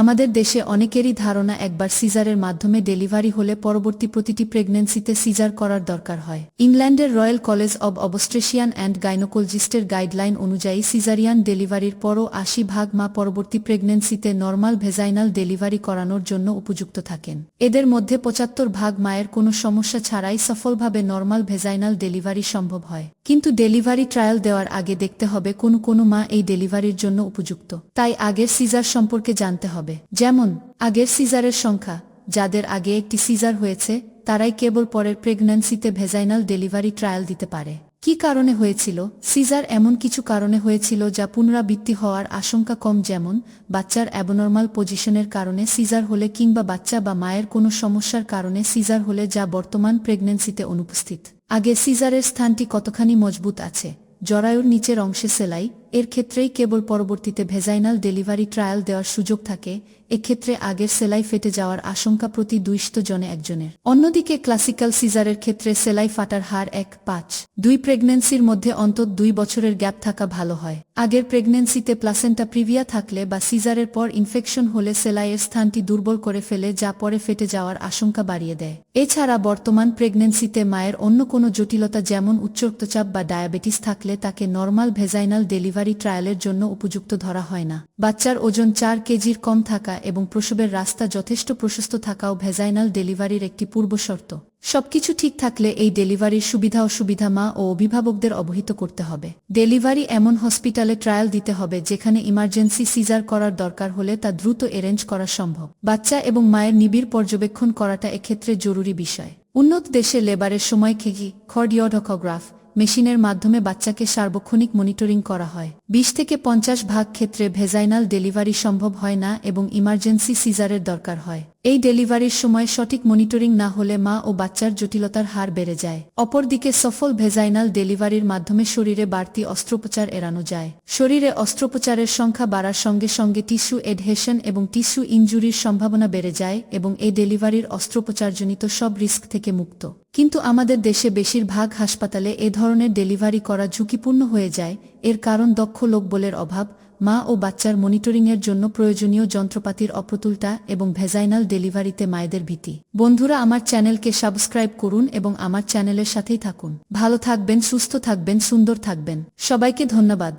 আমাদের দেশে অনেকেরই ধারণা একবার সিজারের মাধ্যমে ডেলিভারি হলে পরবর্তী প্রতিটি প্রেগন্যান্সিতে সিজার করার দরকার হয়। ইংল্যান্ডের royal college of obstetrician and গাইনোকোলজিস্টের guideline অনুযায়ী সিজারিয়ান ডেলিভারির পরও আশি ভাগ মা পরবর্তী প্রেগন্যান্সিতে নর্মাল ভেজাইনাল ডেলিভারি করানোর জন্য উপযুক্ত থাকেন। এদের মধ্যে পঁচাত্তর ভাগ মায়ের কোনো সমস্যা ছাড়াই সফলভাবে নর্মাল ভেজাইনাল ডেলিভারি সম্ভব হয়। কিন্তু ডেলিভারি ট্রায়াল দেওয়ার আগে দেখতে হবে কোন কোন মা এই ডেলিভারির জন্য উপযুক্ত। তাই আগের সিজার সম্পর্কে জানতে হবে। যেমন, আগের সিজারের সংখ্যা, যাদের আগে একটি সিজার হয়েছে, তারাই কেবল পরের প্রেগন্যান্সিতে ভেজাইনাল ডেলিভারি ট্রায়াল দিতে পারে। কি কারণে হয়েছিল? সিজার এমন কিছু কারণে হয়েছিল যা পুনরাবৃত্তি হওয়ার আশঙ্কা কম, যেমন, বাচ্চার অ্যাবনর্মাল পজিশনের কারণে সিজার হলে কিংবা বাচ্চা বা মায়ের কোনো সমস্যার কারণে সিজার হলে যা বর্তমান প্রেগন্যান্সিতে অনুপস্থিত। আগে সিজারের স্থানটি কতখানি মজবুত আছে? জরায়ুর নিচের অংশে সেলাই এর ক্ষেত্রেই কেবল পরবর্তীতে ভেজাইনাল ডেলিভারি ট্রায়াল দেওয়ার সুযোগ থাকে, এক্ষেত্রে আগের সেলাই ফেটে যাওয়ার আশঙ্কা প্রতি দুইশত জনে একজনের। অন্যদিকে ক্লাসিক্যাল সিজারের ক্ষেত্রে সেলাই ফাটার হার এক পাঁচ। দুই প্রেগন্যান্সির মধ্যে অন্তত দুই বছরের গ্যাপ থাকা ভালো হয়। আগের প্রেগন্যান্সিতে প্লাসেন্টা প্রিভিয়া থাকলে বা সিজারের পর ইনফেকশন হলে সেলাইয়ের স্থানটি দুর্বল করে ফেলে, যা পরে ফেটে যাওয়ার আশঙ্কা বাড়িয়ে দেয়। এছাড়া বর্তমান প্রেগন্যান্সিতে মায়ের অন্য কোনো জটিলতা যেমন উচ্চ রক্তচাপ বা ডায়াবেটিস থাকলে তাকে নর্মাল ভেজাইনাল ডেলিভারি ট্রায়ালের জন্য উপযুক্ত ধরা হয় না। বাচ্চার ওজন চার কেজির কম থাকা এবং প্রসবের রাস্তা যথেষ্ট প্রশস্ত থাকাও ভেজাইনাল ডেলিভারির একটি পূর্বশর্ত সবকিছু ঠিক থাকলে এই ডেলিভারির সুবিধা অসুবিধা মা ও অভিভাবকদের অবহিত করতে হবে। ডেলিভারি এমন হসপিটালে ট্রায়াল দিতে হবে যেখানে ইমার্জেন্সি সিজার করার দরকার হলে তা দ্রুত এরেঞ্জ করা সম্ভব। বাচ্চা এবং মায়ের নিবিড় পর্যবেক্ষণ করাটা এক্ষেত্রে জরুরি বিষয়। উন্নত দেশে লেবারের সময় খেকি খর্ডিওডকোগ্রাফ মেশিনের মাধ্যমে বাচ্চাকে সার্বক্ষণিক মনিটরিং করা হয়। বিশ থেকে পঞ্চাশ ভাগ ক্ষেত্রে ভেজাইনাল ডেলিভারি সম্ভব হয় না এবং ইমার্জেন্সি সিজারের দরকার হয়। এই ডেলিভারির সময় সঠিক মনিটরিং না হলে মা ও বাচ্চার জটিলতার হার বেড়ে যায়। অপরদিকে সফল ভেজাইনাল ডেলিভারির মাধ্যমে শরীরে বাড়তি অস্ত্রোপচার এড়ানো যায়। শরীরে অস্ত্রোপচারের সংখ্যা বাড়ার সঙ্গে সঙ্গে টিস্যু এডহেশন এবং টিস্যু ইনজুরির সম্ভাবনা বেড়ে যায় এবং এই ডেলিভারির অস্ত্রোপচারজনিত সব রিস্ক থেকে মুক্ত। কিন্তু আমাদের দেশে বেশিরভাগ হাসপাতালে এ ধরনের ডেলিভারি করা ঝুঁকিপূর্ণ হয়ে যায়, এর কারণ দক্ষ লোকবলের অভাব মা ও বাচ্চার মনিটরিংয়ের জন্য প্রয়োজনীয় যন্ত্রপাতির অপ্রতুলতা এবং ভেজাইনাল ডেলিভারিতে মায়েদের ভীতি। বন্ধুরা, আমার চ্যানেলকে সাবস্ক্রাইব করুন এবং আমার চ্যানেলের সাথেই থাকুন। ভালো থাকবেন, সুস্থ থাকবেন, সুন্দর থাকবেন। সবাইকে ধন্যবাদ।